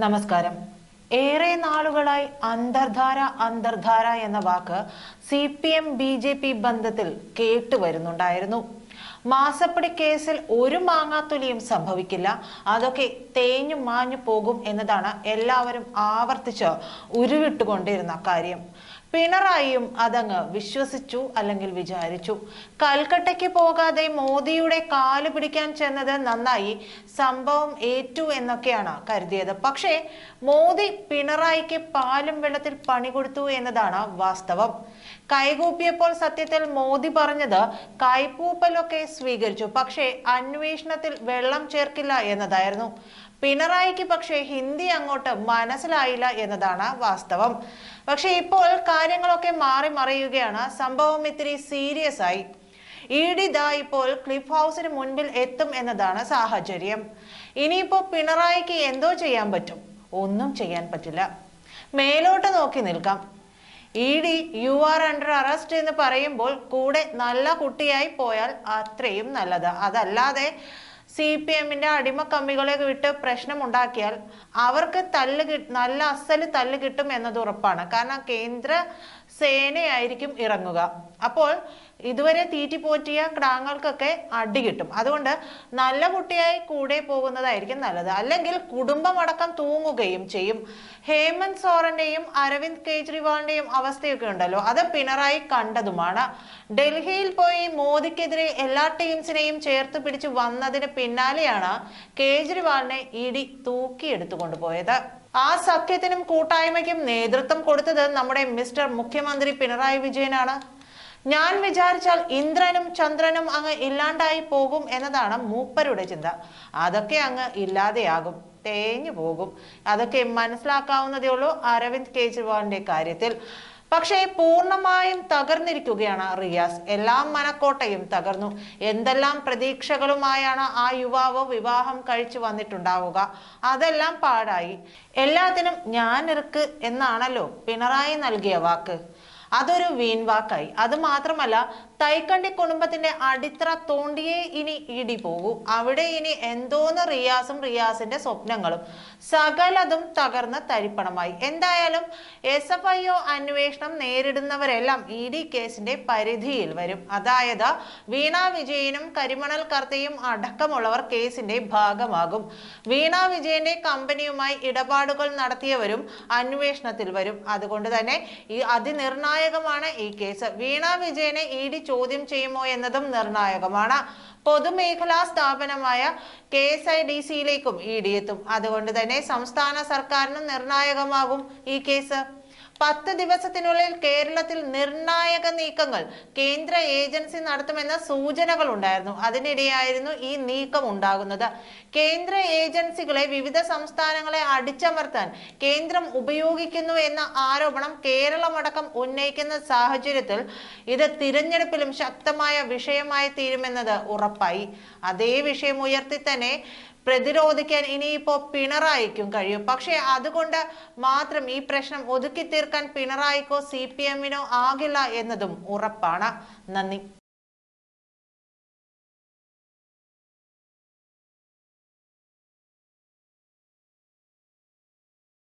നമസ്കാരം. ഏറെ നാളുകളായി അന്തർധാര അന്തർധാര എന്ന വാക്ക് C P M B J P ബന്ധത്തിൽ കേട്ടുവരുന്നുണ്ടായിരുന്നു മാസപ്പടി കേസിൽ ഒരു മാങ്ങാത്തൊലിയും സംഭവിക്കില്ല. അതൊക്കെ തേഞ്ഞു മാഞ്ഞു പോകും എന്നതാണ് എല്ലാവരും ആവർത്തിച്ച് ഉരുവിട്ടുകൊണ്ടിരുന്ന കാര്യം. പിണറായിയും അതങ്ങ് വിശ്വസിച്ചു അല്ലെങ്കിൽ വിചാരിച്ചു. കൽക്കട്ടയ്ക്ക് പോകാതെ മോദിയുടെ കാൽ പിടിക്കാൻ ചെന്നത് നന്നായി സംഭവം ഏറ്റു എന്നൊക്കെയാണ് കരുതിയത്. പക്ഷേ മോദി പിണറായിക്ക് പാലും വെള്ളത്തിൽ പണി കൊടുത്തു എന്നതാണ് വാസ്തവം. കൈകൂപ്പിയപ്പോൾ സത്യത്തിൽ മോദി പറഞ്ഞത് കൈപ്പൂപ്പലൊക്കെ സ്വീകരിച്ചു. പക്ഷേ അന്വേഷണത്തിൽ വെള്ളം ചേർക്കില്ല എന്നതായിരുന്നു. പിണറായിക്ക് പക്ഷേ ഹിന്ദി അങ്ങോട്ട് മനസ്സിലായില്ല എന്നതാണ് വാസ്തവം. പക്ഷെ ഇപ്പോൾ കാര്യങ്ങളൊക്കെ മാറി മറിയുകയാണ്. സംഭവം ഇത്തിരി സീരിയസ് ആയി. ഇ ഡി ദാ ഇപ്പോൾ ക്ലിഫ് ഹൗസിന് മുൻപിൽ എത്തും എന്നതാണ് സാഹചര്യം. ഇനിയിപ്പോ പിണറായിക്ക് എന്തോ ചെയ്യാൻ പറ്റും? ഒന്നും ചെയ്യാൻ പറ്റില്ല. മേലോട്ട് നോക്കി നിൽക്കാം. E D you are under arrest എന്ന് പറയുമ്പോൾ കൂടെ നല്ല കുട്ടിയായി പോയാൽ അത്രയും നല്ലത്. അതല്ലാതെ സി പി എമ്മിന്റെ അടിമ കമ്മികളെ വിട്ട് പ്രശ്നമുണ്ടാക്കിയാൽ അവർക്ക് തല്ല് നല്ല അസൽ തല്ല് കിട്ടും എന്നത് ഉറപ്പാണ്. കാരണം കേന്ദ്ര സേനയായിരിക്കും ഇറങ്ങുക. അപ്പോൾ ഇതുവരെ തീറ്റിപ്പോറ്റിയ കിടാങ്ങൾക്കൊക്കെ അടി കിട്ടും. അതുകൊണ്ട് നല്ല കുട്ടിയായി കൂടെ പോകുന്നതായിരിക്കും നല്ലത്. അല്ലെങ്കിൽ കുടുംബമടക്കം തൂങ്ങുകയും ചെയ്യും. ഹേമന്ത് സോറന്റെയും അരവിന്ദ് കെജ്രിവാളിന്റെയും അവസ്ഥയൊക്കെ ഉണ്ടല്ലോ. അത് പിണറായി കണ്ടതുമാണ്. ഡൽഹിയിൽ പോയി മോദിക്കെതിരെ എല്ലാ ടീംസിനെയും ചേർത്ത് പിടിച്ച് വന്നതിന് പിന്നാലെയാണ് കേജ്രിവാളിനെ ഇടി കൊണ്ടുപോയത്. ആ സഖ്യത്തിനും കൂട്ടായ്മയ്ക്കും നേതൃത്വം കൊടുത്തത് നമ്മുടെ മിസ്റ്റർ മുഖ്യമന്ത്രി പിണറായി വിജയനാണ്. ഞാൻ വിചാരിച്ചാൽ ഇന്ദ്രനും ചന്ദ്രനും അങ്ങ് ഇല്ലാണ്ടായി പോകും എന്നതാണ് മൂപ്പരുടെ ചിന്ത. അതൊക്കെ അങ്ങ് ഇല്ലാതെയാകും തേഞ്ഞു പോകും. അതൊക്കെ മനസ്സിലാക്കാവുന്നതേ ഉള്ളൂ അരവിന്ദ് കെജ്രിവാളിന്റെ കാര്യത്തിൽ. പക്ഷേ പൂർണമായും തകർന്നിരിക്കുകയാണ് റിയാസ്. എല്ലാം മനക്കോട്ടയും തകർന്നു. എന്തെല്ലാം പ്രതീക്ഷകളുമായാണ് ആ യുവാവ് വിവാഹം കഴിച്ചു വന്നിട്ടുണ്ടാവുക? അതെല്ലാം പാടായി എല്ലാത്തിനും ഞാനിറക്ക് എന്നാണല്ലോ പിണറായി നൽകിയ വാക്ക്. അതൊരു വീൺവാക്കായി. അത് മാത്രമല്ല തൈക്കണ്ടി കുടുംബത്തിന്റെ അടിത്തറ തോണ്ടിയെ ഇനി ഇടി പോകൂ. അവിടെ ഇനി എന്തോന്ന് റിയാസും റിയാസിന്റെ സ്വപ്നങ്ങളും സകലതും തകർന്ന് തരിപ്പണമായി. എന്തായാലും എസ് എഫ് ഐ ഒ അന്വേഷണം നേരിടുന്നവരെല്ലാം ഇ ഡി കേസിന്റെ പരിധിയിൽ വരും. അതായത് വീണ വിജയനും കരിമണൽ കർത്തയും അടക്കമുള്ളവർ കേസിന്റെ ഭാഗമാകും. വീണ വിജയന്റെ കമ്പനിയുമായി ഇടപാടുകൾ നടത്തിയവരും അന്വേഷണത്തിൽ വരും. അതുകൊണ്ട് തന്നെ ഈ അതിനിർണായകമാണ് ഈ കേസ്. വീണ വിജയനെ ഇ ഡി ചോദ്യം ചെയ്യുമോ എന്നതും നിർണായകമാണ്. പൊതുമേഖലാ സ്ഥാപനമായ കെ എസ് ഐ ഡി സിയിലേക്കും ഇ ഡി എത്തും. അതുകൊണ്ട് തന്നെ സംസ്ഥാന സർക്കാരിനും നിർണായകമാകും ഈ കേസ്. പത്ത് ദിവസത്തിനുള്ളിൽ കേരളത്തിൽ നിർണായക നീക്കങ്ങൾ കേന്ദ്ര ഏജൻസി നടത്തുമെന്ന സൂചനകൾ ഉണ്ടായിരുന്നു അതിനിടെയായിരുന്നു ഈ നീക്കം ഉണ്ടാകുന്നത്. കേന്ദ്ര ഏജൻസികളെ വിവിധ സംസ്ഥാനങ്ങളെ അടിച്ചമർത്താൻ കേന്ദ്രം ഉപയോഗിക്കുന്നു എന്ന ആരോപണം കേരളമടക്കം ഉന്നയിക്കുന്ന സാഹചര്യത്തിൽ ഇത് തിരഞ്ഞെടുപ്പിലും ശക്തമായ വിഷയമായി തീരുമെന്നത് ഉറപ്പായി. അതേ വിഷയം ഉയർത്തി തന്നെ പ്രതിരോധിക്കാൻ ഇനിയിപ്പോ പിണറായിക്കും കഴിയും. പക്ഷേ അതുകൊണ്ട് മാത്രം ഈ പ്രശ്നം ഒതുക്കി തീർക്കാൻ പിണറായിക്കോ സി പി എമ്മിനോ ആകില്ല എന്നതും ഉറപ്പാണ്. നന്ദി.